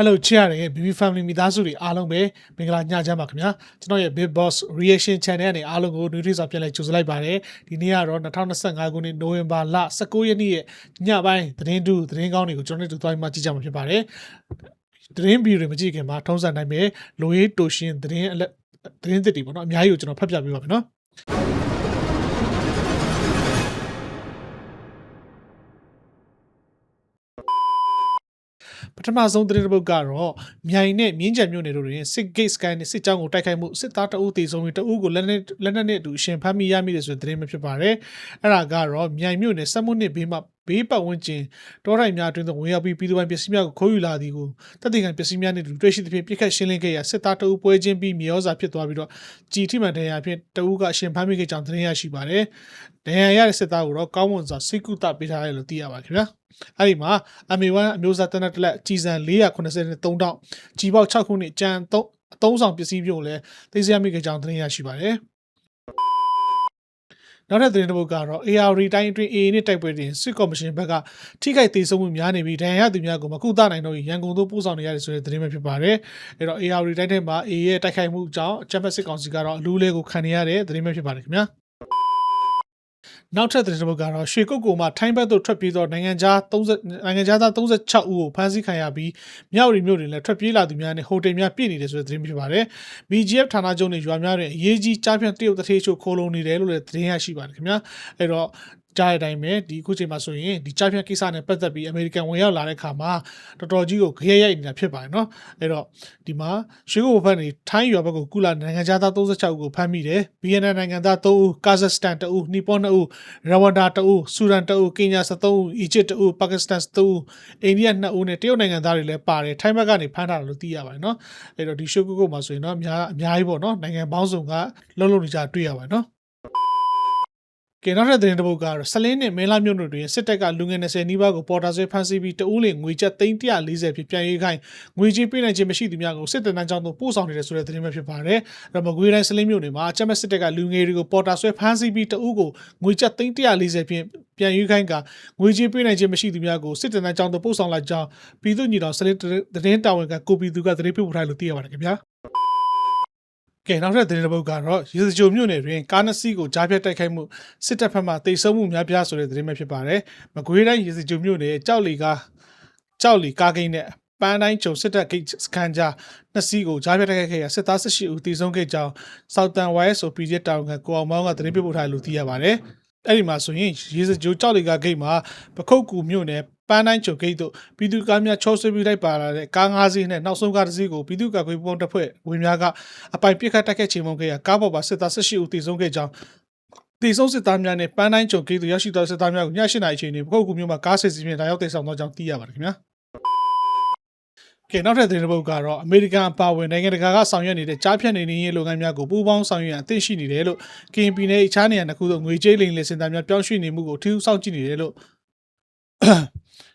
Hello ချစ်ရတဲ့ BB Family မိသားစုတွေအားလုံးပဲမင်္ဂလာညချမ်းပါခင်ဗျာကျွန်တော်ရဲ့ Big Boss Reaction Channel ကနေအားလုံးကို new trailer ပြန်လည်ကြိုဆိုလိုက်ပါတယ်ဒီနေ့ကတော့2025ခုနှစ်နိုဝင်ဘာလ19ရက်နေ့ရဲ့ညပိုင်းသတင်းတူသတင်းကောင်းတွေကိုကျွန်တော်တို့သွားပြီးမှကြည့်ကြမှာဖြစ်ပါတယ်သတင်းဗီဒီယိုတွေမကြည့်ခင်မှာထုံးစံတိုင်းပဲလိုရေးတိုရှင်သတင်းအလက်သတင်းသစ်တွေပေါ့နော်အများကြီးကိုကျွန်တော်ဖတ်ပြပေးပါမယ်နော် ပထမဆုံးသတင်းတစ်ပုဒ်ကတော့မြိုင်နဲ့မြင်းကြံမြို့နယ်တို့တွင်စစ်ဂိတ်စကန်နဲ့စစ်ကြောင်းကိုတိုက်ခိုက်မှုစစ်သားတအုပ်တေဆုံးပြီးတအုပ်ကိုလက်နက်လက်နက်နဲ့အတူအရှင်ဖမ်းမိရမိတယ်ဆိုတဲ့သတင်းပဲဖြစ်ပါတယ်။အဲ့ဒါကတော့မြိုင်မြို့နယ်စက်မှုနှစ်ဘေးမှာဘေးပတ်ဝန်းကျင်တောထိုင်များအတွင်းသို့ဝင်ရောက်ပြီးပြည်သူပိုင်ပစ္စည်းများကိုခိုးယူလာသည်ကိုတပ်တင်ခံပစ္စည်းများနဲ့အတူတွေ့ရှိသဖြင့်ပြစ်ခတ်ရှင်းလင်းခဲ့ရာစစ်သားတအုပ်ပွဲချင်းပြီးမြေဩဇာဖြစ်သွားပြီးတော့ကြည်ထိမှန်တရားဖြင့်တအုပ်ကအရှင်ဖမ်းမိခဲ့ကြောင်းသတင်းရရှိပါတယ်။ဒဏ်ရာရတဲ့စစ်သားကိုတော့ကောင်းမွန်စွာစိတ်ကူတပေးထားတယ်လို့သိရပါခင်ဗျာ။ အဲ့ဒီမှာ MA1 အမျိုးသားတနက်တလက်ကြီးစံ483တောင်းကြီးပေါက်6ခုနှစ်ကြံ3အသုံးဆောင်ပစ္စည်းမျိုးလည်းသိစေရမိခဲ့ကြောင်းသတင်းရရှိပါတယ်။နောက်ထပ်သတင်းတစ်ပုဒ်ကတော့ AR တိုင်းအတွင်း AA နဲ့တိုက်ပွဲတွင်စစ်ကော်မရှင်ဘက်ကထိခိုက်သေးဆုံးမှုများနေပြီးဒဏ်ရာရသူများကိုမကုသနိုင်တော့ရန်ကုန်သို့ပို့ဆောင်နေရတယ်ဆိုတဲ့သတင်းပဲဖြစ်ပါတယ်။အဲတော့ AR တိုင်းထဲမှာ AA ရဲ့တိုက်ခိုက်မှုကြောင့်အကြမ်းဖက်စစ်ကောင်စီကတော့အလူးလေးကိုခံနေရတဲ့သတင်းပဲဖြစ်ပါတယ်ခင်ဗျာ။ နောက်ထပ်သတင်းတစ်ပုဒ်ကတော့ရွှေကုတ်ကိုမှထိုင်းဘက်သို့ထွက်ပြေးသောနိုင်ငံခြား30နိုင်ငံခြားသား36ဦးကိုဖမ်းဆီးခံရပြီးမြောက်ရီမြို့တွင်လည်းထွက်ပြေးလာသူများနဲ့ဟိုတယ်များပြည့်နေတယ်ဆိုတဲ့သတင်းဖြစ်ပါတယ်။ BGF ဌာနချုပ်နဲ့ရွာများတွင်အရေးကြီးကြားဖြန့်တရုတ်တထေးချိုခိုးလုံနေတယ်လို့လည်းသတင်းရရှိပါတယ်ခင်ဗျာ။အဲ့တော့ ကြားတဲ့အတိုင်းပဲဒီအခုချိန်မှာဆိုရင်ဒီကြားဖြန့်ကိစ္စနဲ့ပတ်သက်ပြီးအမေရိကန်ဝင်ရောက်လာတဲ့ခါမှာတော်တော်ကြီးကိုခရဲရိုက်နေတာဖြစ်ပါတယ်နော်။အဲ့တော့ဒီမှာရွှေကုတ်ဘက်နေထိုင်းရွာဘက်ကိုကုလာနိုင်ငံခြားသား36ဦးကိုဖမ်းမိတယ်။ BNN နိုင်ငံသား3ဦး၊ကာဇက်စတန်2ဦး၊နီပေါ2ဦး၊ရဝန္ဒါ2ဦး၊ဆူဒန်2ဦး၊ကင်ညာ73ဦး၊အီဂျစ်2ဦး၊ပါကစ္စတန်3ဦး၊အိန္ဒိယ2ဦးနဲ့တရုတ်နိုင်ငံသားတွေလည်းပါတယ်။ထိုင်းဘက်ကနေဖမ်းထားတယ်လို့သိရပါတယ်နော်။အဲ့တော့ဒီရွှေကုတ်ကုတ်မှာဆိုရင်တော့အများအများကြီးပေါ့နော်။နိုင်ငံပေါင်းစုံကလှုပ်လှုပ်နေကြတွေ့ရပါတယ်နော်။ ကဲနောက်ထပ်သတင်းတစ်ပုဒ်ကတော့ဆလင်းနဲ့မဲလာမြို့တို့တွင်စစ်တပ်ကလူငယ်20နီးပါးကိုပေါ်တာဆွဲဖမ်းဆီးပြီးတအူးလင်ငွေကျပ်340ဖြင့်ပြန်ရေးခိုင်းငွေကြေးပေးနိုင်ခြင်းမရှိသူများကိုစစ်တပ်တန်းကြောင်းသို့ပို့ဆောင်နေတယ်ဆိုတဲ့သတင်းပဲဖြစ်ပါတယ်။အဲ့တော့မကွေးတိုင်းဆလင်းမြို့နယ်မှာအကြမ်းဖက်စစ်တပ်ကလူငယ်တွေကိုပေါ်တာဆွဲဖမ်းဆီးပြီးတအူးကိုငွေကျပ်340ဖြင့်ပြန်ရေးခိုင်းကငွေကြေးပေးနိုင်ခြင်းမရှိသူများကိုစစ်တပ်တန်းကြောင်းသို့ပို့ဆောင်လိုက်ကြောင်းပြည်သူ့ညီတော်ဆလင်းသတင်းတာဝန်ခံကိုပီသူကသတင်းပေးပို့ထားလို့သိရပါတယ်ခင်ဗျာ။ ကဲနောက်ထပ်သတင်းတစ်ပုဒ်ကတော့ရေစကြိုမြို့နယ်တွင်ကားနှစ်စီးကိုကြားဖြတ်တိုက်ခိုက်မှုစစ်တပ်ဖက်မှတိတ်ဆုံးမှုများပြားဆိုတဲ့သတင်းပဲဖြစ်ပါတယ်။မကွေးတိုင်းရေစကြိုမြို့နယ်ကြောက်လီကားကြောက်လီကားဂိမ်းနဲ့ပန်းတိုင်းကျုံစစ်တပ်ဂိတ်စခန်းကြားနှစ်စီးကိုကြားဖြတ်တိုက်ခိုက်ခဲ့ရာစစ်သား18ဦးတိဆုံးခဲ့ကြောင်း Southern YSO PJ တောင်ကကိုအောင်မောင်းကသတင်းပေးပို့ထားတယ်လို့သိရပါတယ်။အဲ့ဒီမှာဆိုရင်ရေစကြိုကြောက်လီကားဂိတ်မှာပခုတ်ကူမြို့နယ် ပန်းတိုင်းချုပ်ဂိတ်တို့ပြည်သူ့ကားများချောဆွေးပြီးလိုက်ပါလာတဲ့ကား၅စီးနဲ့နောက်ဆုံးကားတစ်စီးကိုပြည်သူ့ကာကွယ်ပုံတပ်ဖွဲ့ဝင်များကအပိုင်ပစ်ခတ်တိုက်ခိုက်ချေမှုန်းခဲ့ရာကားပေါ်ပါစစ်သား18ဦးသေဆုံးခဲ့ကြောင်းတေဆုံးစစ်သားများနဲ့ပန်းတိုင်းချုပ်ဂိတ်တို့ရောက်ရှိသောစစ်သားများကိုည8နာရီအချိန်တွင်ပခုတ်ကူမြို့မှာကားဆစ်စီးဖြင့်လာရောက်တည်ဆောင်သောကြောင်းသိရပါတယ်ခင်ဗျာကဲနောက်ထပ်သတင်းတစ်ပုဒ်ကတော့အမေရိကန်အပါအဝင်နိုင်ငံတကာကဆောင်ရွက်နေတဲ့ကြားဖြတ်နေနေရေးလုပ်ငန်းများကိုပူးပေါင်းဆောင်ရွက်ရန်အသင့်ရှိနေတယ်လို့ KNP နဲ့အခြားနေရာတစ်ခုသို့ငွေကြေးလိမ်လည်စင်တာများပြောင်းရွှေ့နေမှုကိုအထူးစောင့်ကြည့်နေတယ်လို့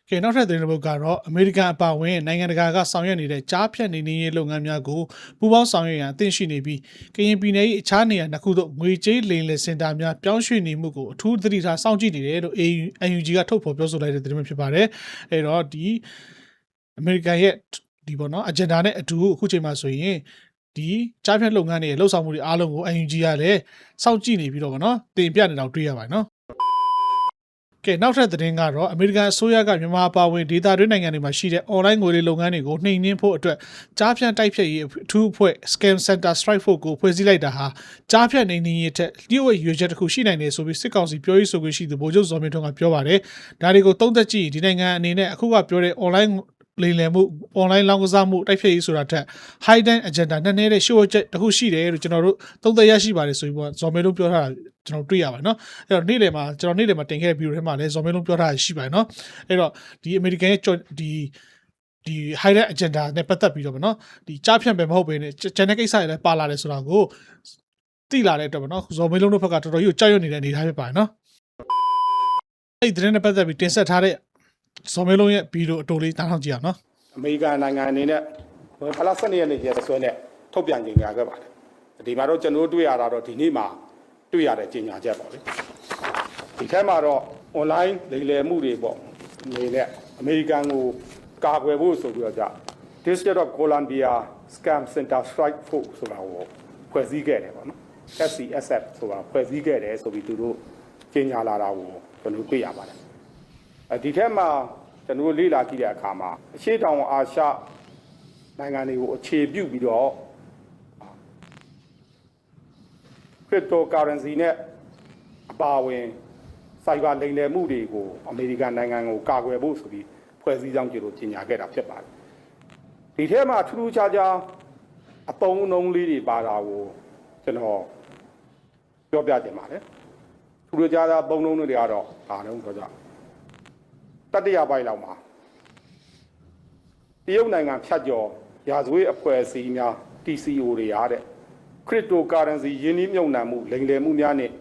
ကဲနောက်ထပ်သတင်းတစ်ပုဒ်ကတော့အမေရိကန်အပါအဝင်နိုင်ငံတကာကဆောင်ရွက်နေတဲ့ကြားဖြတ်နေနေရေးလုပ်ငန်းများကိုပူးပေါင်းဆောင်ရွက်ရန်အသင့်ရှိနေပြီးကရင်ပြည်နယ်၏အခြားနေရာနှစ်ခုသို့ငွေကြေးလိမ်လည်စင်တာများပြောင်းရွှေ့နေမှုကိုအထူးသတိထားစောင့်ကြည့်နေတယ်လို့ AUG ကထုတ်ဖော်ပြောဆိုလိုက်တဲ့သတင်းပဲဖြစ်ပါတယ်။အဲတော့ဒီအမေရိကန်ရဲ့ဒီပေါ့နော် agenda နဲ့အတူအခုချိန်မှာဆိုရင်ဒီကြားဖြတ်လုပ်ငန်းတွေရဲ့လှုပ်ဆောင်မှုတွေအားလုံးကို AUG ကလည်းစောင့်ကြည့်နေပြီးတော့ဗောနော်တင်ပြနေတော့တွေ့ရပါတယ်နော် ကဲနောက်ထပ်သတင်းကတော့အမေရိကန်အစိုးရကမြန်မာအပါအဝင်ဒေသတွင်းနိုင်ငံတွေမှာရှိတဲ့ online ငွေလေးလုပ်ငန်းတွေကိုနှိမ်နင်းဖို့အတွက်ကြားဖြန့်တိုက်ဖြတ်ရေးအထူးအဖွဲ့ Scam Center Strike Force ကိုဖွဲ့စည်းလိုက်တာဟာကြားဖြန့်နှိမ်နင်းရေးထက်လျှို့ဝှက်ရွေချက်တစ်ခုရှိနိုင်တယ်ဆိုပြီးစစ်ကောင်စီပြောရေးဆိုခွင့်ရှိသူဗိုလ်ချုပ်ဇော်မင်းထွန်းကပြောပါတယ်။ဒါတွေကိုသုံးသက်ကြည့်ဒီနိုင်ငံအနေနဲ့အခုကပြောတဲ့ online လိမ်လည်မှု online လောင်းကစားမှုတိုက်ဖျက်ရေးဆိုတာထက် hidden agenda နဲ့နေတဲ့ show ချက်တစ်ခုရှိတယ်လို့ကျွန်တော်တို့သုံးသက်ရရှိပါတယ်ဆိုပြီးတော့ဇော်မဲလုံးပြောထားတာကျွန်တော်တွေ့ရပါတယ်เนาะအဲ့တော့နေ့လည်မှာကျွန်တော်နေ့လည်မှာတင်ခဲ့တဲ့ video ထဲမှာလည်းဇော်မဲလုံးပြောထားတာရှိပါတယ်เนาะအဲ့တော့ဒီ American ရဲ့ဒီဒီ hidden agenda နဲ့ပတ်သက်ပြီးတော့ဗောနော်ဒီကြားဖြန့်ပဲမဟုတ်ဘဲနဲ့ကျန်တဲ့ကိစ္စတွေလည်းပါလာတယ်ဆိုတာကိုသိလာတဲ့အတွက်ဗောနော်ဇော်မဲလုံးတို့ဘက်ကတော်တော်ကြီးကိုကြောက်ရွံ့နေတဲ့အနေအထားဖြစ်ပါတယ်เนาะအဲ့ဒီသတင်းနဲ့ပတ်သက်ပြီးတင်ဆက်ထားတဲ့ စော်မဲလုံးရဲ့ဗီဒီယိုအတိုလေးနားထောင်ကြည့်အောင်နော်အမေရိကန်နိုင်ငံအနေနဲ့ဖလား၁၂ရက်နေ့ရက်စွဲနဲ့ထုတ်ပြန်ကြေညာခဲ့ပါတယ်ဒီမှာတော့ကျွန်တော်တွေ့ရတာတော့ဒီနေ့မှာတွေ့ရတဲ့ကြေညာချက်ပါလေဒီထက်မှာတော့ online လိမ်လည်မှုတွေပေါ့အနေနဲ့အမေရိကန်ကိုကာကွယ်ဖို့ဆိုပြီးတော့ကြ District of Columbia Scam Center Strike Force ဆိုတာကိုဖွဲ့စည်းခဲ့တယ်ပေါ့နော် SCSF ဆိုတာဖွဲ့စည်းခဲ့တယ်ဆိုပြီးသူတို့ကြေညာလာတာကိုကျွန်တော်တွေ့ရပါတယ် ဒီထက်မှာကျွန်တော်လေ့လာကြည့်တဲ့အခါမှာအရှေ့တောင်အာရှနိုင်ငံတွေကိုအခြေပြုပြီးတော့ cryptocurrency နဲ့အပါအဝင် cyber လိမ်လည်မှုတွေကိုအမေရိကန်နိုင်ငံကိုကာကွယ်ဖို့ဆိုပြီးဖွဲ့စည်းကြောင်းကြလို့ကြေညာခဲ့တာဖြစ်ပါတယ်ဒီထဲမှာထူးထူးခြားခြားအပုံအနှုံးလေးတွေပါတာကိုကျွန်တော်ပြောပြတင်ပါတယ်ထူးထူးခြားခြားပုံနှုံးတွေကတော့ဒါတော့ဆိုကြ တတိယပိုင်းလောက်မှာတရုတ်နိုင်ငံဖြတ်ကျော်ရာဇဝတ်အဖွဲ့အစည်းများ TCO တွေရတဲ့ cryptocurrency ယင်းနှိမ့်မြုံနှံမှုလိမ်လည်မှုများနဲ့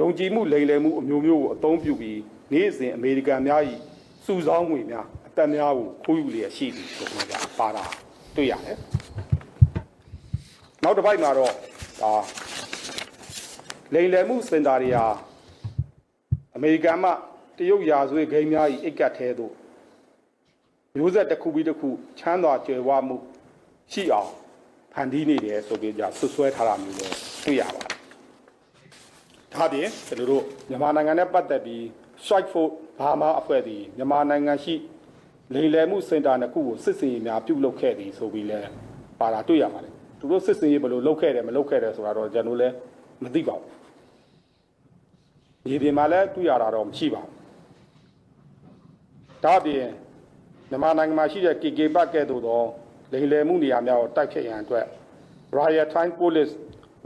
ယုံကြည်မှုလိမ်လည်မှုအမျိုးမျိုးကိုအသုံးပြုပြီးနေ့စဉ်အမေရိကန်များ၏စုဆောင်းငွေများအသက်များကိုခိုးယူလျက်ရှိသည်ဆိုတော့ကြာပါတာတွေ့ရတယ်။နောက်တစ်ပိုက်မှာတော့ဒါလိမ်လည်မှုစင်တာတွေဟာအမေရိကန်မှ တရုတ်ရာဇဝတ်ဂိမ်းများ၏အိတ်ကတ်သေးသို့မျိုးဆက်တစ်ခုပြီးတစ်ခုချမ်းသာကြွယ်ဝမှုရှိအောင်ဖန်တီးနေတယ်ဆိုပြီးကြဆွဆွဲထားတာမျိုးလည်းတွေ့ရပါတယ်။ဒါပြင်ကျွန်တော်တို့မြန်မာနိုင်ငံနဲ့ပတ်သက်ပြီး Strike Force ဘာမှအဖွဲ့သည်မြန်မာနိုင်ငံရှိလိမ်လည်မှုစင်တာနှစ်ခုကိုစစ်စင်ရေးများပြုလုပ်ခဲ့သည်ဆိုပြီးလဲပါတာတွေ့ရပါတယ်။သူတို့စစ်စင်ရေးဘယ်လိုလုပ်ခဲ့တယ်မလုပ်ခဲ့တယ်ဆိုတာတော့ကျွန်တော်လည်းမသိပါဘူး။ဒီပြင်မှာလည်းတွေ့ရတာတော့မရှိပါဘူး။ ဒါပြင်မြန်မာနိုင်ငံမှာရှိတဲ့ KK ဘတ်ကဲ့သို့သောလိမ်လည်မှုနေရာများကိုတိုက်ဖျက်ရန်အတွက် Royal Thai Police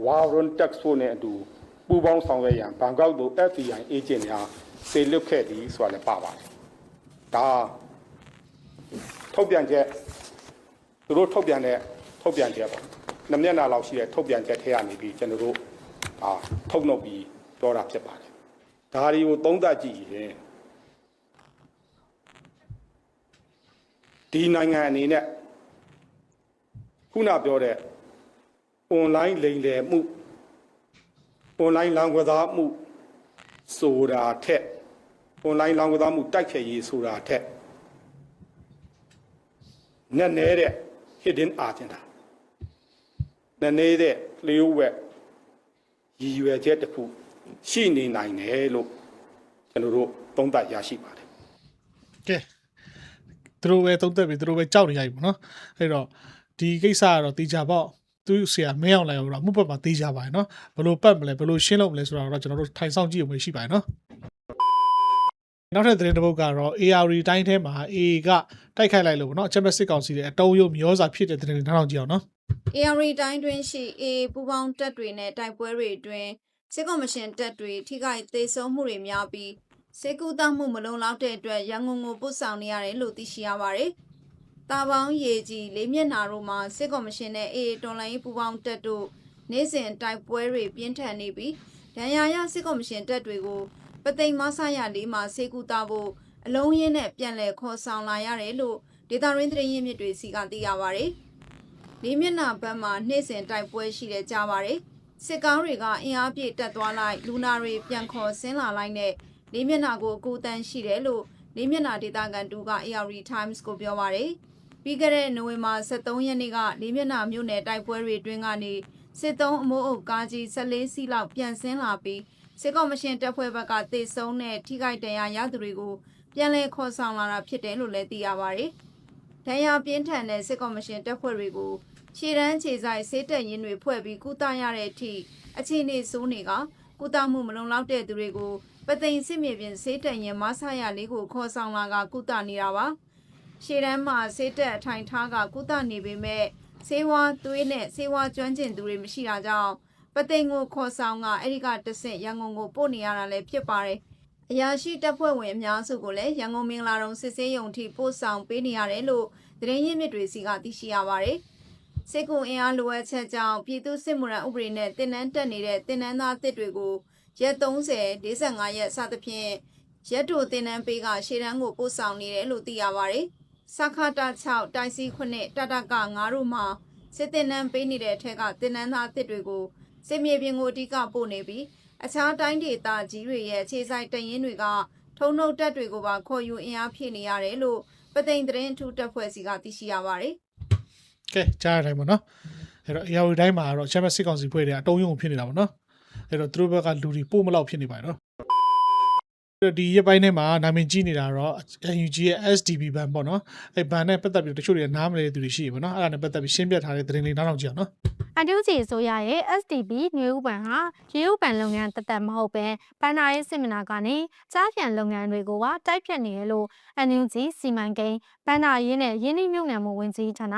Warren Tax Force နဲ့အတူပူးပေါင်းဆောင်ရွက်ရန်ဘန်ကောက်သို့ FBI agent များစေလွှတ်ခဲ့သည်ဆိုတာလည်းပါပါတယ်။ဒါထုတ်ပြန်ချက်သူတို့ထုတ်ပြန်တဲ့ထုတ်ပြန်ချက်ပေါ့။နှစ်မျက်နှာလောက်ရှိတဲ့ထုတ်ပြန်ချက်ထဲကနေပြီးကျွန်တော်တို့အာထုတ်နှုတ်ပြီးပြောတာဖြစ်ပါတယ်။ဒါတွေကိုသုံးသပ်ကြည့်ရင် ဒီနိုင်ငံအနေနဲ့ခုနပြောတဲ့ online လိမ်လည်မှု online လောင်းကစားမှုဆိုတာထက် online လောင်းကစားမှုတိုက်ဖျက်ရေးဆိုတာထက်နက်နေတဲ့ hidden agenda နက်နေတဲ့လျှို့ဝှက်ရည်ရွယ်ချက်တစ်ခုရှိနေနိုင်တယ်လို့ကျွန်တော်တို့သုံးသပ်ရရှိပါတယ်ကဲ သူတို့ပဲသုံးသက်ပြီးသူတို့ပဲကြောက်နေကြပြီပေါ့နော်အဲ့တော့ဒီကိစ္စကတော့တေချာပေါ့သူဆရာမဲအောင်လိုက်အောင်တော့မှုပတ်မှာတေချာပါတယ်နော်ဘယ်လိုပတ်မလဲဘယ်လိုရှင်းလုပ်မလဲဆိုတာတော့ကျွန်တော်တို့ထိုင်ဆောင်ကြည့်အောင်ရှိပါတယ်နော်နောက်ထပ်သတင်းတစ်ပုဒ်ကတော့ AR တိုင်းထဲမှာ AA ကတိုက်ခိုက်လိုက်လို့ပေါ့နော်အချက်မဲ့စစ်ကောင်စီရဲ့အတုံးရုပ်မျောစာဖြစ်တဲ့သတင်းတွေနောက်ကြည့်အောင်နော် AR တိုင်းတွင်ရှိအေပူပေါင်းတပ်တွေနဲ့တိုက်ပွဲတွေအတွင်းစစ်ကော်မရှင်တပ်တွေထိခိုက်သေးဆုံးမှုတွေများပြီး စေကူတမှုမလုံလောက်တဲ့အတွက်ရန်ကုန်ကိုပို့ဆောင်နေရတယ်လို့သိရှိရပါတယ်။တာပေါင်းရေကြီးလေးမျက်နာတို့မှာစစ်ကော်မရှင်နဲ့အေတော်လိုင်းပူပေါင်းတပ်တို့နေ့စဉ်တိုက်ပွဲတွေပြင်းထန်နေပြီးဒဏ်ရာရစစ်ကော်မရှင်တပ်တွေကိုပသိမ်မဆရလေးမှာစေကူတာဖို့အလုံးရင်းနဲ့ပြန်လည်ခေါ်ဆောင်လာရတယ်လို့ဒေတာရင်းသတင်းရင်းမြစ်တွေစီကသိရပါတယ်။လေးမျက်နှာဘက်မှာနှိမ့်စင်တိုက်ပွဲရှိတဲ့ကြားပါတယ်စစ်ကောင်းတွေကအင်အားပြည့်တက်သွားလိုက်လူနာတွေပြန်ခေါ်ဆင်းလာလိုက်နဲ့ လေးမျက်နှာကိုအကူအတန်းရှိတယ်လို့လေးမျက်နှာဒေတာကန်တူက AR Times ကိုပြောပါတယ်ပြီးခဲ့တဲ့နိုဝင်ဘာ23ရက်နေ့ကလေးမျက်နှာမြို့နယ်တိုက်ပွဲတွေအတွင်းကနေစစ်သုံးအမိုးအုပ်ကားကြီး14စီးလောက်ပြန်ဆင်းလာပြီးစစ်ကော်မရှင်တပ်ဖွဲ့ဘက်ကတေဆုံးတဲ့ထိခိုက်ဒဏ်ရာရသူတွေကိုပြန်လည်ခေါ်ဆောင်လာတာဖြစ်တယ်လို့လည်းသိရပါတယ်ဒဏ်ရာပြင်းထန်တဲ့စစ်ကော်မရှင်တပ်ဖွဲ့တွေကိုခြေတန်းခြေဆိုင်ဆေးတက်ရင်တွေဖွဲ့ပြီးကုသရတဲ့အထိအခြေအနေဆိုးနေက ကုသမှုမလုံလောက်တဲ့သူတွေကိုပသိမ်စစ်မြေပြင်ဆေးတက်ရင်မဆရလေးကိုခေါ်ဆောင်လာကကုသနေတာပါခြေတန်းမှာဆေးတက်အထိုင်ထားကကုသနေပေမဲ့ဆေးဝါးသွေးနဲ့ဆေးဝါးကျွမ်းကျင်သူတွေမရှိတာကြောင့်ပသိမ်ကိုခေါ်ဆောင်ကအဲ့ဒီကတဆင့်ရန်ကုန်ကိုပို့နေရတာလည်းဖြစ်ပါတယ်အရာရှိတပ်ဖွဲ့ဝင်အများစုကိုလည်းရန်ကုန်မင်္ဂလာတုံစစ်ဆေးရုံထိပို့ဆောင်ပေးနေရတယ်လို့သတင်းရင်းမြစ်တွေစီကသိရှိရပါတယ် စစ်ကူအင်အားလိုအပ်ချက်ကြောင့်ပြည်သူစစ်မှုရန်ဥပဒေနဲ့တင်နန်းတက်နေတဲ့တင်နန်းသားတစ်တွေကိုရက်30 45ရက်စသဖြင့်ရက်တို့တင်နန်းပေးကရှေ့တန်းကိုပို့ဆောင်နေတယ်လို့သိရပါတယ်။စခတာ6တိုက်စီ9တတက9တို့မှာစစ်တင်နန်းပေးနေတဲ့အထက်ကတင်နန်းသားတစ်တွေကိုစစ်မြေပြင်ကိုအဓိကပို့နေပြီးအခြားတိုင်းဒေသကြီးတွေရဲ့အခြေစိုက်တရင်တွေကထုံနှုတ်တက်တွေကိုပါခေါ်ယူအင်အားဖြည့်နေရတယ်လို့ပသိမ်သတင်းအထူးတပ်ဖွဲ့စီကသိရှိရပါတယ် ကဲကြားရတိုင်းပေါ့နော်အဲ့တော့ AR တိုင်းမှာတော့ Champions စစ်ကောင်စီဖွဲ့တွေကအတုံးယုံဖြစ်နေတာပေါ့နော်အဲ့တော့သူတို့ဘက်ကလူတွေပို့မလောက်ဖြစ်နေပါတယ်နော်အဲ့တော့ဒီရက်ပိုင်းထဲမှာနာမည်ကြီးနေတာတော့ UNG ရဲ့ SDB ဘန်ပေါ့နော်အဲ့ဘန်နဲ့ပတ်သက်ပြီးတချို့တွေကနားမလဲတဲ့သူတွေရှိပြီပေါ့နော်အဲ့ဒါနဲ့ပတ်သက်ပြီးရှင်းပြထားတဲ့သတင်းလေးနားထောင်ကြည့်အောင်နော်အန်တူဂျီအစိုးရရဲ့ SDB ຫນွေဥပံဟာရေဥပံလုပ်ငန်းတသက်မဟုတ်ပဲဘန်နာရေးစစ်မနာကနေကြားပြန်လုပ်ငန်းတွေကိုပါတိုက်ဖြတ်နေရလို့အန်တူဂျီစီမံကိန်းဘန်နာရေးနဲ့ရင်းနှီးမြှုပ်နှံမှုဝင်ကြီးဌာန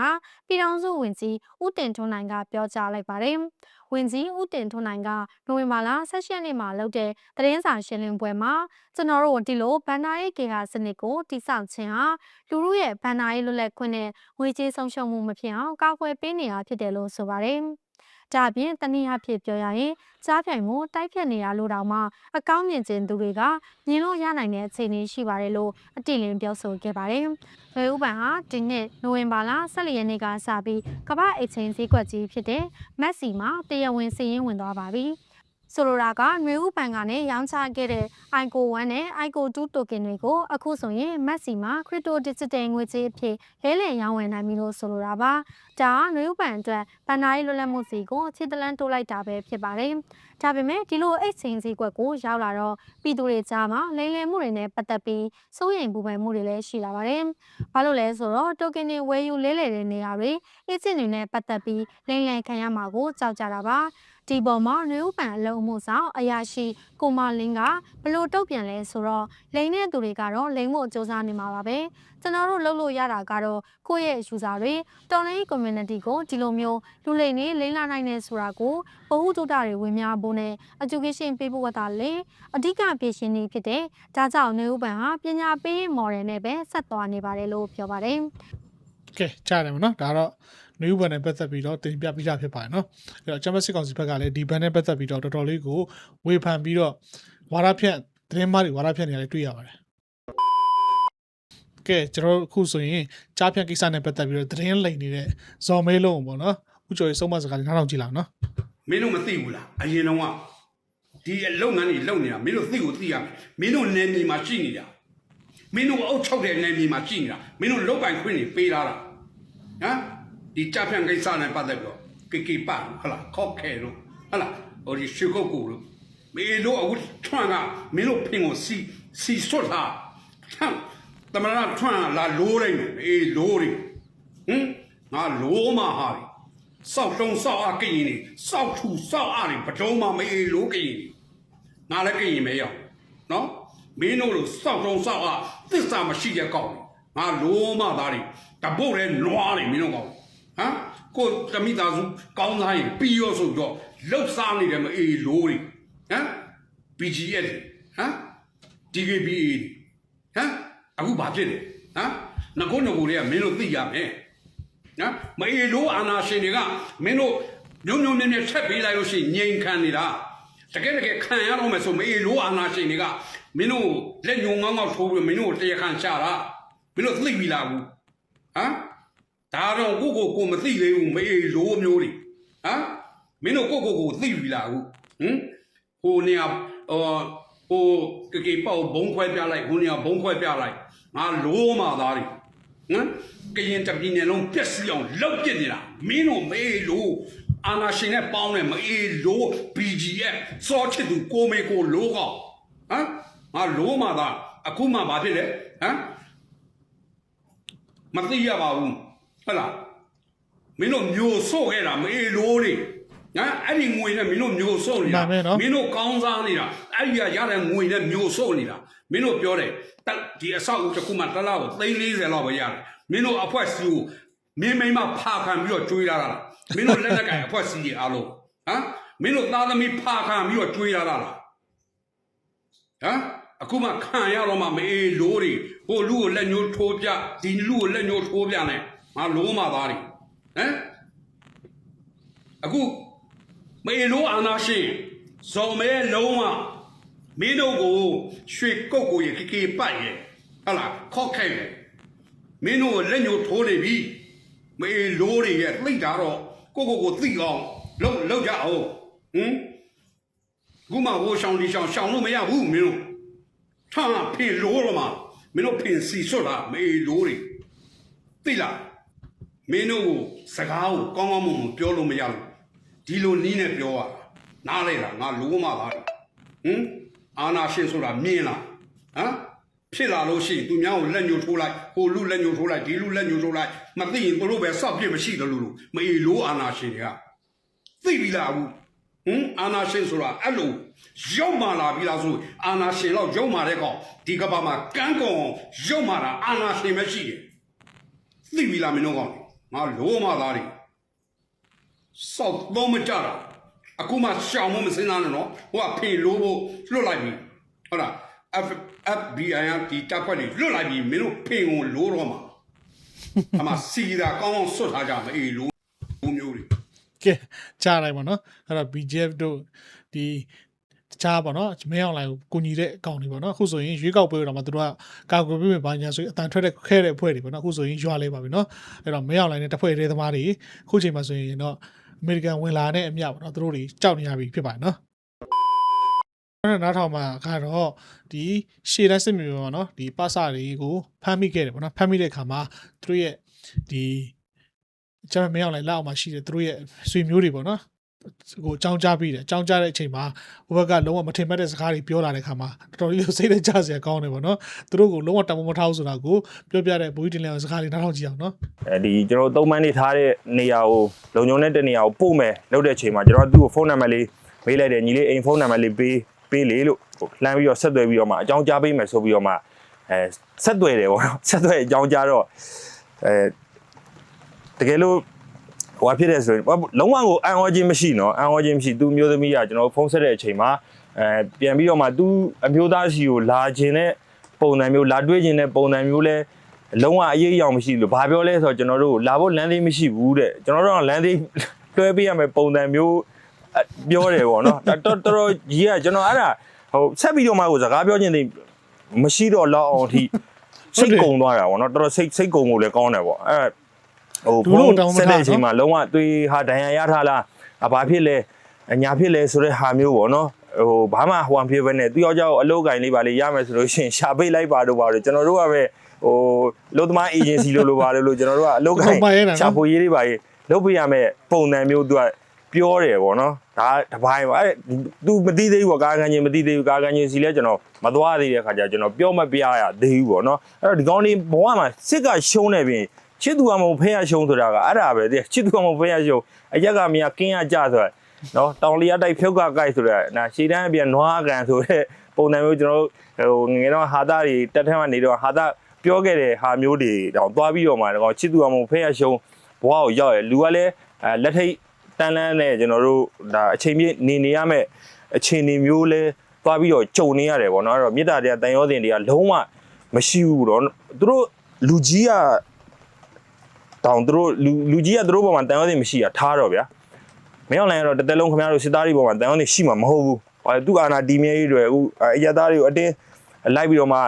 ပြည်ထောင်စုဝင်ကြီးဦးတင်ထွန်းနိုင်ကပြောကြားလိုက်ပါတယ်။ဝင်ကြီးဦးတင်ထွန်းနိုင်ကနိုဝင်ဘာလ16ရက်နေ့မှာလုပ်တဲ့သတင်းစာရှင်းလင်းပွဲမှာကျွန်တော်တို့ဒီလိုဘန်နာရေးကေဟာစနစ်ကိုတိစောက်ခြင်းဟာလူမှုရဲ့ဘန်နာရေးလွတ်လပ်ခွင့်နဲ့ငွေကြေးဆုံးရှုံးမှုမဖြစ်အောင်ကာကွယ်ပေးနေတာဖြစ်တယ်လို့ဆိုပါတယ်။ ဒါအပြင်တနည်းအားဖြင့်ပြောရရင်ကြားပြိုင်မှုတိုက်ဖြတ်နေတာလို့တောင်မှအကောင်းမြင်ခြင်းသူတွေကမြင်လို့ရနိုင်တဲ့အခြေအနေရှိပါတယ်လို့အတိအလင်းပြောဆိုခဲ့ပါတယ်။ဝေဥပန်ဟာဒီနှစ်နိုဝင်ဘာလ14ရက်နေ့ကစပြီးကမ္ဘာအိတ်ချင်းဈေးကွက်ကြီးဖြစ်တဲ့မက်ဆီမှာတရားဝင်စည်ရင်းဝင်သွားပါပြီ။ ဆိုလိုတာကငွေဥပိုင်ကနဲ့ရောင်းချခဲ့တဲ့ ICO 1နဲ့ ICO 2 token တွေကိုအခုဆိုရင် Maxi မှာ crypto digital ငွေကြေးအဖြစ်လဲလှယ်ရောင်းဝယ်နိုင်ပြီလို့ဆိုလိုတာပါ။ဒါကငွေဥပိုင်အတွက်ဗန်နာရေးလွတ်လပ်မှုစီကိုခြေတလန်းတိုးလိုက်တာပဲဖြစ်ပါတယ်။ဒါပေမဲ့ဒီလို exchange ဈေးကွက်ကိုရောက်လာတော့ပြည်သူတွေကြားမှာလိမ်လည်မှုတွေနဲ့ပတ်သက်ပြီးစိုးရိမ်ပူပန်မှုတွေလည်းရှိလာပါတယ်။ဘာလို့လဲဆိုတော့ token တွေဝယ်ယူလဲလှယ်တဲ့နေရာတွေ exchange တွေနဲ့ပတ်သက်ပြီးလိမ်လည်ခံရမှာကိုကြောက်ကြတာပါ။ ဒီပေါ်မှာနှွေဥပန်အလုံးမှုဆောင်အရာရှိကိုမလင်းကဘလို့တုတ်ပြန်လဲဆိုတော့လိန်တဲ့သူတွေကတော့လိန်ဖို့စူးစမ်းနေမှာပါပဲကျွန်တော်တို့လုပ်လို့ရတာကတော့ကိုယ့်ရဲ့ user တွေတော်လိုင်း community ကိုဒီလိုမျိုးလူလိန်နေလိန်လာနိုင်နေဆိုတာကိုဘဟုတုတတွေဝင်များဖို့နဲ့ education ပေးဖို့ကတာလေအဓိကပြင်ရှင်နေဖြစ်တဲ့ဒါကြောင့်နှွေဥပန်ဟာပညာပေး model နဲ့ပဲဆက်သွားနေပါတယ်လို့ပြောပါတယ်ကဲကြားတယ်မနော်ဒါတော့ new ဘန်နဲ့ပတ်သက်ပြီးတော့တင်ပြပြကြဖြစ်ပါတယ်နော်အဲ့တော့ Champions စစ်ကောင်စီဘက်ကလည်းဒီဘန်နဲ့ပတ်သက်ပြီးတော့တော်တော်လေးကိုဝေဖန်ပြီးတော့ဝါဒဖြန့်သတင်းမှားတွေဝါဒဖြန့်နေရတယ်တွေ့ရပါတယ်ကဲကျွန်တော်တို့အခုဆိုရင်ကြားဖြန့်ကိစ္စနဲ့ပတ်သက်ပြီးတော့သတင်းလိမ်နေတဲ့ဇော်မဲလုံးပေါ့နော်ဥကျော်ရေးစုံမစကားလေးနားထောင်ကြည့်လောက်နော်မင်းတို့မသိဘူးလားအရင်တော့ကဒီအလုပ်ငန်းတွေလုပ်နေတာမင်းတို့သိကိုသိရမယ်မင်းတို့နယ်မြေမှာရှိနေတာမင်းတို့အုပ်ချုပ်တဲ့နယ်မြေမှာရှိနေတာမင်းတို့လောက်ပိုင်ခွင့်တွေပေးလာတာဟမ် ဒီကြဖြန့်ကိစ္စနဲ့ပတ်သက်ပြီးတော့ကေကေပါဟုတ်လားခော့ခဲလို့ဟုတ်လားဟိုဒီရှုကုတ်ကိုလို့မင်းတို့အခုထွန်းကမင်းတို့ဖင်ကိုစီစီဆွတ်လာဟမ်တမနာထွန်းလာလိုးလိုက်မယ်အေးလိုးတယ်ဟမ်ငါလိုးမှာဟာတယ်စောက်တုံးစောက်အကရင်နေစောက်ထူစောက်အတွေပထုံးမမေးလို့ကရင်နေငါလည်းကရင်မဲရောက်နော်မင်းတို့လိုစောက်တုံးစောက်အသစ္စာမရှိတဲ့ကောက်ငါလိုမသားတွေတပုတ်ရဲနွားတွေမင်းတို့ကောက် ဟမ်ကိုတမိသားစုကောင်းသားရင်ပြီးရောဆိုတော့လှုပ်စားနေတယ်မအေးလို့တွေဟမ် BGS ဟမ် DKBA ဟမ်အခုဘာဖြစ်လဲဟမ်ငကုငကုတွေကမင်းတို့သိရမယ်နော်မအေလိုအာနာရှင်တွေကမင်းတို့မျိုးမျိုးမြဲမြဲဆက်ပေးလိုက်လို့ရှိရင်ငြိမ်ခံနေတာတကယ်တကယ်ခံရတော့မယ်ဆိုမအေလိုအာနာရှင်တွေကမင်းတို့လက်ညုံငေါငေါထိုးပြီးမင်းတို့တရားခံချတာမင်းတို့သိပြီလားဘူးဟမ် ဒါတော့ကိုကိုကိုမသိသေးဘူးမအေလိုမျိုးတွေဟမ်မင်းတို့ကိုကိုကိုသိပြီလားအခုဟမ်ဟိုနေရာဟိုဟိုကကေပေါ့ဘုံခွဲပြလိုက်ဟိုနေရာဘုံခွဲပြလိုက်ငါလိုးမှသားတွေဟမ်ကရင်တပြည်နယ်လုံးပြက်စီအောင်လောက်ပြစ်နေတာမင်းတို့မေးလို့အာနာရှင်နဲ့ပေါင်းတယ်မအေးလို့ BGF စောချစ်သူကိုမေကိုလိုကောင်ဟမ်ငါလိုမှသာအခုမှဘာဖြစ်လဲဟမ်မသိရပါဘူး ဟုတ်လားမင်းတို့မျိုးဆို့ခဲ့တာမအေးလို့တွေဟမ်အဲ့ဒီငွေနဲ့မင်းတို့မျိုးဆို့နေတာမှန်ပဲနော်မင်းတို့ကောင်းစားနေတာအဲ့ဒီကရတဲ့ငွေနဲ့မျိုးဆို့နေတာမင်းတို့ပြောတယ်တက်ဒီအဆောက်အဦတစ်ခုမှတစ်လောက်ကို340လောက်ပဲရတယ်မင်းတို့အဖွဲ့စီကိုမင်းမိမဖာခံပြီးတော့ကျွေးလာတာလားမင်းတို့လက်လက်ကင်အဖွဲ့စီကြီးအားလုံးဟမ်မင်းတို့သားသမီးဖာခံပြီးတော့ကျွေးလာတာလားဟမ်အခုမှခံရတော့မှမအေးလို့တွေဟိုလူကိုလက်ညှိုးထိုးပြဒီလူကိုလက်ညှိုးထိုးပြနဲ့ ငါလိုးမှသားတွေဟမ်အခုမေလိုအာနာရှင်ဇော်မဲလုံးဝမင်းတို့ကိုရွှေကုတ်ကိုရကေကေပတ်ရဲ့ဟလာခော့ခိုက်တယ်မင်းတို့ကိုလက်ညှိုးထိုးနေပြီမေလိုတွေရဲ့သိတာတော့ကိုကိုကိုသိအောင်လုံးလုံးကြအောင်ဟင်ခုမှဟိုရှောင်းဒီရှောင်းရှောင်းလို့မရဘူးမင်းတို့ထားဖင်လို့တော့မှမင်းတို့ဖင်စီဆွတ်တာမေလို့တွေသိလား မင်းတို့ကိုစကားကိုကောင်းကောင်းမွန်မွန်ပြောလို့မရဘူးဒီလိုနီးနဲ့ပြောရတာနားလဲတာငါလိုမှသားတယ်ဟင်အာနာရှင်ဆိုတာမြင်လားဟမ်ဖြစ်လာလို့ရှိရင်သူများကိုလက်ညှိုးထိုးလိုက်ဟိုလူလက်ညှိုးထိုးလိုက်ဒီလူလက်ညှိုးထိုးလိုက်မသိရင်သူတို့ပဲစောက်ပြစ်မရှိတယ်လို့လို့မေလို့အာနာရှင်တွေကသိပြီလားဘူးဟင်အာနာရှင်ဆိုတာအဲ့လိုရုပ်မာလာပြီလားဆိုအာနာရှင်တော့ရုပ်မာတဲ့ကောင်ဒီကဘာမှာကန်းကောင်ရုပ်မာတာအာနာရှင်ပဲရှိတယ်သိပြီလားမင်းတို့ကောင် ငါလိုမှသားတယ်စောက်တော့မကြတာအခုမှရှောင်မမစင်းသားနဲ့နော်ဟိုကဖေလို့ဖို့လွတ်လိုက်ပြီဟုတ်လား F FBI ကဒီတပ်ဖွဲ့တွေလွတ်လိုက်ပြီမင်းတို့ဖေကိုလိုတော့မှာအမစီတာကောင်းကောင်းဆွတ်ထားကြမအေးလိုမျိုးတွေကဲကြားလိုက်ပါနော်အဲ့တော့ BJF တို့ဒီတ ခြားပေါ့နော်မင်းအောင်လိုင်းကိုကိုညီတဲ့အကောင့်တွေပေါ့နော်အခုဆိုရင်ရွေးကောက်ပွဲတော့မှသူတို့ကကာကွယ်ပေးမယ်ဘာညာဆိုရင်အတန်ထွက်တဲ့ခဲတဲ့အဖွဲ့တွေပေါ့နော်အခုဆိုရင်ရွာလေးပါပြီနော်အဲ့တော့မင်းအောင်လိုင်းနဲ့တစ်ဖွဲ့တည်းသမားတွေအခုချိန်မှာဆိုရင်တော့အမေရိကန်ဝင်လာတဲ့အမြပေါ့နော်သူတို့တွေကြောက်နေရပြီဖြစ်ပါတယ်နော်အဲ့တော့နောက်ထောင်မှာကတော့ဒီရှေ့တန်းစစ်မြေပေါ့နော်ဒီပါစာတွေကိုဖမ်းမိခဲ့တယ်ပေါ့နော်ဖမ်းမိတဲ့အခါမှာသူတို့ရဲ့ဒီကျွန်တော်မင်းအောင်လိုက်လောက်အောင်မှာရှိတယ်သူတို့ရဲ့ဆွေမျိုးတွေပေါ့နော် ကိုအကြောင်းကြားပြီးတယ်အကြောင်းကြားတဲ့အချိန်မှာဟိုဘက်ကလုံးဝမထင်မှတ်တဲ့စကားတွေပြောလာတဲ့ခါမှာတော်တော်လေးစိတ်နဲ့ကြစရာကောင်းတယ်ပေါ့နော်သူတို့ကိုလုံးဝတမမထားဘူးဆိုတာကိုပြောပြတဲ့ဘူကြီးတင်လျောင်စကားလေးနားထောင်ကြည့်အောင်နော်အဲဒီကျွန်တော်သုံးမန်းနေထားတဲ့နေရာကိုလုံခြုံတဲ့တနေရာကိုပို့မယ်လုပ်တဲ့အချိန်မှာကျွန်တော်သူ့ကိုဖုန်းနံပါတ်လေးမေးလိုက်တယ်ညီလေးအိမ်ဖုန်းနံပါတ်လေးပေးပေးလေလို့ဟိုလှမ်းပြီးတော့ဆက်သွယ်ပြီးတော့မှအကြောင်းကြားပေးမယ်ဆိုပြီးတော့မှအဲဆက်သွယ်တယ်ပေါ့နော်ဆက်သွယ်အကြောင်းကြားတော့အဲတကယ်လို့ ဟိုဟာဖြစ်တယ်ဆိုရင်လုံးဝကိုအံ့ဩခြင်းမရှိနော်အံ့ဩခြင်းမရှိသူမျိုးသမီးကကျွန်တော်ဖုန်းဆက်တဲ့အချိန်မှာအဲပြန်ပြီးတော့မှသူအမျိုးသားစီကိုလာခြင်းနဲ့ပုံစံမျိုးလာတွေ့ခြင်းနဲ့ပုံစံမျိုးလဲလုံးဝအရေးအယောင်မရှိလို့ဘာပြောလဲဆိုတော့ကျွန်တော်တို့လာဖို့လမ်းသေးမရှိဘူးတဲ့ကျွန်တော်တို့ကလမ်းသေးလွှဲပေးရမယ်ပုံစံမျိုးအပြောတယ်ပေါ့နော်ဒါတော်တော်ကြီးကကျွန်တော်အဲ့ဒါဟိုဆက်ပြီးတော့မှကိုစကားပြောခြင်းတွေမရှိတော့လောက်အောင်အထိစိတ်ကုံသွားတာပေါ့နော်တော်တော်စိတ်စိတ်ကုံမှုလည်းကောင်းတယ်ပေါ့အဲ့ ဟိုသူတို့တောင်းမထားဆက်တဲ့အချိန်မှာလုံးဝသွေးဟာဒဏ်ရာရထားလားအဘာဖြစ်လဲအညာဖြစ်လဲဆိုတဲ့ဟာမျိုးပေါ့နော်ဟိုဘာမှဟိုအဖြစ်ပဲနဲ့သူယောက်ျားကိုအလုပ်ကင်လေးပါလေရမယ်ဆိုလို့ရှိရင်ရှာပိတ်လိုက်ပါတော့ပါတော့ကျွန်တော်တို့ကပဲဟိုလုံသမားအေဂျင်စီလို့လို့ပါလို့လို့ကျွန်တော်တို့ကအလုပ်ကင်ဟုတ်ပါရဲ့နော်ရှာဖွေရေးလေးပါရေးလုပ်ပြရမယ်ပုံစံမျိုးသူကပြောတယ်ပေါ့နော်ဒါတပိုင်းပါအဲ့ तू မသိသေးဘူးပေါ့ကာကန်းချင်းမသိသေးဘူးကာကန်းချင်းစီလဲကျွန်တော်မသွားသေးတဲ့ခါကျကျွန်တော်ပြောမပြရသေးဘူးပေါ့နော်အဲ့တော့ဒီကောင်းလေးဘဝမှာစစ်ကရှုံးနေပြီ ချစ်သူကမဟုတ်ဖဲရရှုံးဆိုတာကအဲ့ဒါပဲတဲ့ချစ်သူကမဟုတ်ဖဲရရှုံးအရက်ကမရကင်းရကြဆိုတာနော်တောင်လျာတိုက်ဖြုတ်ကကိုက်ဆိုတာနာရှည်တန်းအပြန်နွားကန်ဆိုတဲ့ပုံစံမျိုးကျွန်တော်တို့ဟိုငယ်တော့ဟာသားတွေတက်ထက်မှနေတော့ဟာသားပြောခဲ့တဲ့ဟာမျိုးတွေတော့သွားပြီးတော့မှတော့ချစ်သူကမဟုတ်ဖဲရရှုံးဘဝကိုရောက်ရလူကလည်းအဲလက်ထိတ်တန်းလန်းနဲ့ကျွန်တော်တို့ဒါအချိန်ပြည့်နေနေရမယ့်အချိန်နေမျိုးလဲသွားပြီးတော့ကြုံနေရတယ်ပေါ့နော်အဲ့တော့မေတ္တာတရားတန်ရောစင်တွေကလုံးဝမရှိဘူးတော့သူတို့လူကြီးက တောင်သူတို့လူလူကြီးကသူတို့ပေါ်မှာတန်ရောစင်မရှိတာထားတော့ဗျာမင်းအောင်လိုင်းကတော့တစ်သက်လုံးခင်ဗျားတို့စစ်သားတွေပေါ်မှာတန်ရောစင်ရှိမှာမဟုတ်ဘူးဟိုသူ့အာနာတီမြဲကြီးတွေအခုအရသားတွေကိုအတင်းလိုက်ပြီးတော့မှ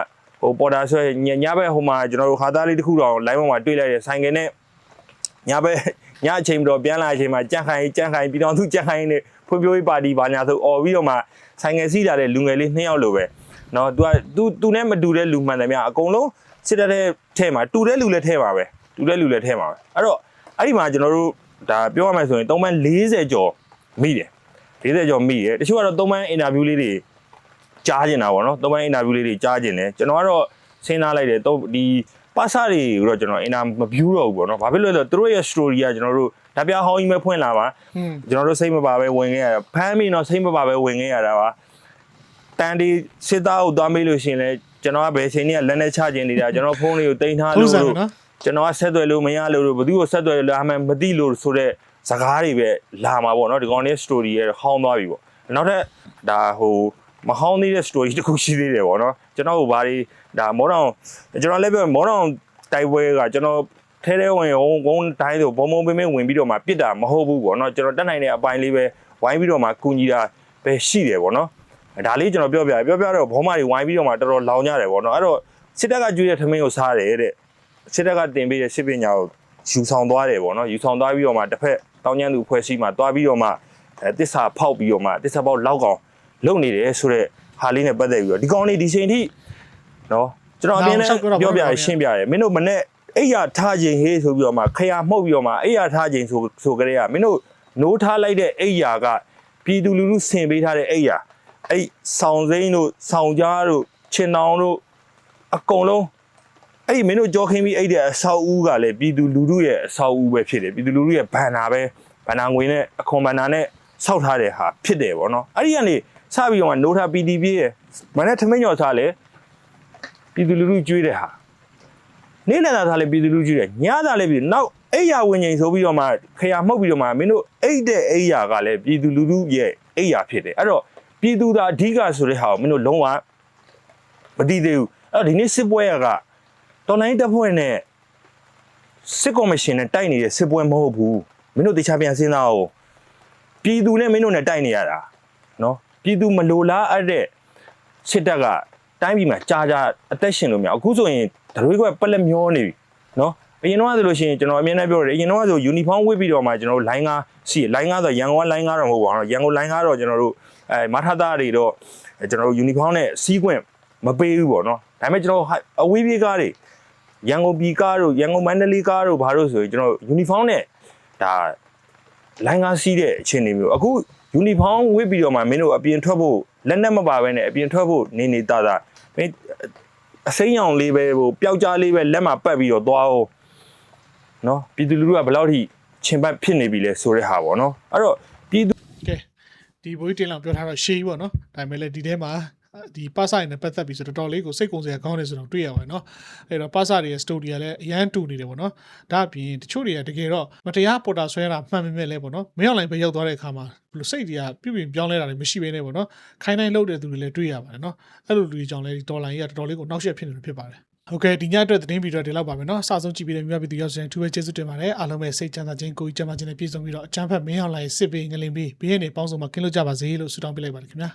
ဟိုပေါ်တာဆွဲညညဘက်ဟိုမှာကျွန်တော်တို့ဟာသားလေးတစ်ခုတော့ line ပေါ်မှာတွေ့လိုက်တယ်ဆိုင်ကယ်နဲ့ ညဘက်ညအချိန်ပြီးတော့ပြန်လာအချိန်မှာကြက်ခိုင်ကြက်ခိုင်ပြည်တော်သူကြက်ခိုင်နဲ့ဖွံ့ဖြိုးရေးပါတီဘာညာဆိုអော်ပြီးတော့မှဆိုင်ငယ်စီးလာတဲ့လူငယ်လေးနှစ်ယောက်လိုပဲเนาะ तू က तू तू နဲ့မတူတဲ့လူမှန်တယ်များအကုန်လုံးစစ်တဲ့ထဲမှာတူတဲ့လူလည်းထဲပါပဲ တူတဲ့လူလည်းထဲပါပဲအဲ့တော့အဲ့ဒီမှာကျွန်တော်တို့ဒါပြောရမယ်ဆိုရင်3ပန်း40ကျော်မိတယ်40ကျော်မိတယ်တချို့ကတော့3ပန်းအင်တာဗျူးလေးတွေကြားကျင်တာပေါ့နော်3ပန်းအင်တာဗျူးလေးတွေကြားကျင်တယ်ကျွန်တော်ကတော့စဉ်းစားလိုက်တယ်တော့ဒီပါစာတွေကိုတော့ကျွန်တော်အင်တာမဗျူးတော့ဘူးပေါ့နော်ဘာဖြစ်လို့လဲဆိုတော့သူတို့ရဲ့ story ကကျွန်တော်တို့ဓာပြဟောင်းကြီးပဲဖွင့်လာပါอืมကျွန်တော်တို့စိတ်မပါပဲဝင်ခဲ့ရတာဖမ်းပြီးတော့စိတ်မပါပဲဝင်ခဲ့ရတာပါတန်ဒီစစ်သားကိုသွားမေးလို့ရှရင်လဲကျွန်တော်ကဘယ်ချိန်ကြီးကလက်နဲ့ချခြင်းနေတာကျွန်တော်ဖုန်းလေးကိုတင်ထားထုံးလို့စံလို့နော် ကျွန်တော်ကဆက်သွယ်လို့မရလို့လို့ဘယ်သူကိုဆက်သွယ်လို့အမှန်မသိလို့ဆိုတော့စကားတွေပဲလာမှာပေါ့နော်ဒီကောင်လေး story ရဲ့ဟောင်းသွားပြီပေါ့နောက်ထပ်ဒါဟိုမဟောင်းသေးတဲ့ story တစ်ခုရှိသေးတယ်ပေါ့နော်ကျွန်တော်တို့ဘာတွေဒါမောတောင်ကျွန်တော်လည်းပြောမောတောင်တိုက်ပွဲကကျွန်တော်ထဲထဲဝင်ဝုန်းဝုန်းတိုင်းဆိုဘုံဘုံပင်းပင်းဝင်ပြီးတော့မှပြစ်တာမဟုတ်ဘူးပေါ့နော်ကျွန်တော်တက်နိုင်တဲ့အပိုင်းလေးပဲဝိုင်းပြီးတော့မှကူညီတာပဲရှိတယ်ပေါ့နော်ဒါလေးကျွန်တော်ပြောပြပြောပြတော့ဘောမတွေဝိုင်းပြီးတော့မှတော်တော်လောင်ကြတယ်ပေါ့နော်အဲ့တော့စစ်တပ်ကကျွေးတဲ့ထမင်းကိုစားတယ်တဲ့ စစ်တပ်ကတင်ပေးတဲ့စစ်ပညာကိုယူဆောင်သွားတယ်ပေါ့နော်ယူဆောင်သွားပြီးတော့မှတစ်ဖက်တောင်းကျမ်းသူဖွဲ့စည်းမှသွားပြီးတော့မှအဲတစ္ဆာဖောက်ပြီးတော့မှတစ္ဆာပေါက်လောက်ကောင်လုံနေတယ်ဆိုတော့ဟာလေးနဲ့ပတ်သက်ပြီးတော့ဒီကောင်လေးဒီချိန်ထိနော်ကျွန်တော်အပြင်နဲ့နောက်ပြောတော့ပြရတော့ရှင်းပြရမင်းတို့မနဲ့အိယာထားခြင်းဟေးဆိုပြီးတော့မှခရမှုတ်ပြီးတော့မှအိယာထားခြင်းဆိုဆိုကြတဲ့ကမင်းတို့နိုးထားလိုက်တဲ့အိယာကပြည်သူလူထုဆင်ပေးထားတဲ့အိယာအဲ့ဆောင်းစိမ့်တို့ဆောင်းကြားတို့ခြင်တောင်တို့အကုန်လုံး အဲ့ဒီမင်းတို့ကြောခင်းပြီးအဲ့တဲ့အဆောက်အဦကလည်းပြည်သူလူထုရဲ့အဆောက်အဦပဲဖြစ်တယ်ပြည်သူလူထုရဲ့ဘန်နာပဲဘန်နာငွေနဲ့အခွန်ဘန်နာနဲ့စောက်ထားတဲ့ဟာဖြစ်တယ်ဗောနော်အဲ့ဒီကနေစပြီးတော့မှနိုးထား PDP ရဲ့မနဲ့ထမင်းကျော်စားလဲပြည်သူလူထုကျွေးတဲ့ဟာနေ့လည်သာသားလည်းပြည်သူလူကြီးတယ်ညသာလည်းပြည်နောက်အိယာဝင်ငိန်ဆိုပြီးတော့မှခရမှုတ်ပြီးတော့မှမင်းတို့အိတ်တဲ့အိယာကလည်းပြည်သူလူထုရဲ့အိယာဖြစ်တယ်အဲ့တော့ပြည်သူသာအဓိကဆိုတဲ့ဟာကိုမင်းတို့လုံးဝမတည်သေးဘူးအဲ့တော့ဒီနေ့စစ်ပွဲက တော်လိုင်းတပ်ဖွဲ့နဲ့စစ်ကော်မရှင်နဲ့တိုက်နေတဲ့စစ်ပွဲမဟုတ်ဘူးမင်းတို့တခြားပြန်စဉ်းစားအောင်ပြည်သူနဲ့မင်းတို့နဲ့တိုက်နေရတာနော်ပြည်သူမလိုလားအပ်တဲ့စစ်တပ်ကတိုင်းပြည်မှာကြာကြာအသက်ရှင်လို့မရအခုဆိုရင်ဒရွေးကွက်ပက်လက်မျောနေပြီနော်အရင်တော့ဆိုလို့ရှိရင်ကျွန်တော်အမြဲတမ်းပြောတယ်အရင်တော့ဆိုယူနီဖောင်းဝတ်ပြီးတော့မှကျွန်တော်တို့လိုင်းကားစီလိုင်းကားဆိုရန်ကုန်ကလိုင်းကားတော့မဟုတ်ပါဘူးရန်ကုန်လိုင်းကားတော့ကျွန်တော်တို့အဲမထတာတွေတော့ကျွန်တော်တို့ယူနီဖောင်းနဲ့စီးခွင့်မပေးဘူးပေါ့နော်ဒါပေမဲ့ကျွန်တော်အဝေးပြေးကားတွေ ရန်ကုန်ပြည်ကားတို့ရန်ကုန်မန္တလေးကားတို့ဘာလို့ဆိုရင်ကျွန်တော်ယူနီဖောင်းနဲ့ဒါလိုင်းကားစီးတဲ့အခြေအနေမျိုးအခုယူနီဖောင်းဝတ်ပြီးတော့မှမင်းတို့အပြင်ထွက်ဖို့လက်နက်မပါဘဲနဲ့အပြင်ထွက်ဖို့နေနေတာတာမင်းအစိမ်းရောင်လေးပဲဟိုပျောက်ကြားလေးပဲလက်မှာပတ်ပြီးတော့သွားအောင်နော်ပြည်သူလူထုကဘယ်လောက်ထိချင်ပတ်ဖြစ်နေပြီလဲဆိုတဲ့ဟာပေါ့နော်အဲ့တော့ပြည်သူကဲဒီဘိုးကြီးတင်လောက်ပြောထားတော့ရှေးကြီးပေါ့နော်ဒါပေမဲ့လည်းဒီထဲမှာ ဒီပါစာရင်းနဲ့ပတ်သက်ပြီးဆိုတော့တော်တော်လေးကိုစိတ်ကုန်စရာကောင်းတယ်ဆိုတော့တွေ့ရပါတယ်နော်အဲ့တော့ပါစာတွေရဲ့ story ကလည်းအရန်တူနေတယ်ပေါ့နော်ဒါအပြင်တချို့တွေကတကယ်တော့မတရားပေါ်တာဆွဲတာမှန်ပေမဲ့လည်းပေါ့နော်မင်းအောင်လိုင်းပဲရောက်သွားတဲ့အခါမှာဘယ်လိုစိတ်တွေကပြုပြင်ပြောင်းလဲတာတွေမရှိဘဲနဲ့ပေါ့နော်ခိုင်းတိုင်းလုပ်တဲ့သူတွေလည်းတွေ့ရပါတယ်နော်အဲ့လိုလူတွေကြောင့်လည်းဒီဒေါ်လာကြီးကတော်တော်လေးကိုနှောက်ယှက်ဖြစ်နေလို့ဖြစ်ပါတယ်ဟုတ်ကဲ့ဒီညအတွက်သတင်းဗီဒီယိုဒီလောက်ပါပဲเนาะအစဆုံးကြည့်ပြီးတဲ့မြတ်ပြည်သူရောက်စရင်သူပဲကျေးဇူးတင်ပါတယ်အားလုံးပဲစိတ်ချမ်းသာခြင်းကိုယ်ကြီးချမ်းသာခြင်းနဲ့ပြည့်စုံပြီးတော့အချမ်းဖတ်မင်းအောင်လိုင်းစစ်ပေးငလင်ပေးဘေးရနေပေါင်းစုံမှာကင်းလို့ကြပါစေလို့ဆုတောင်းပေးလိုက်ပါတယ်ခင်ဗျာ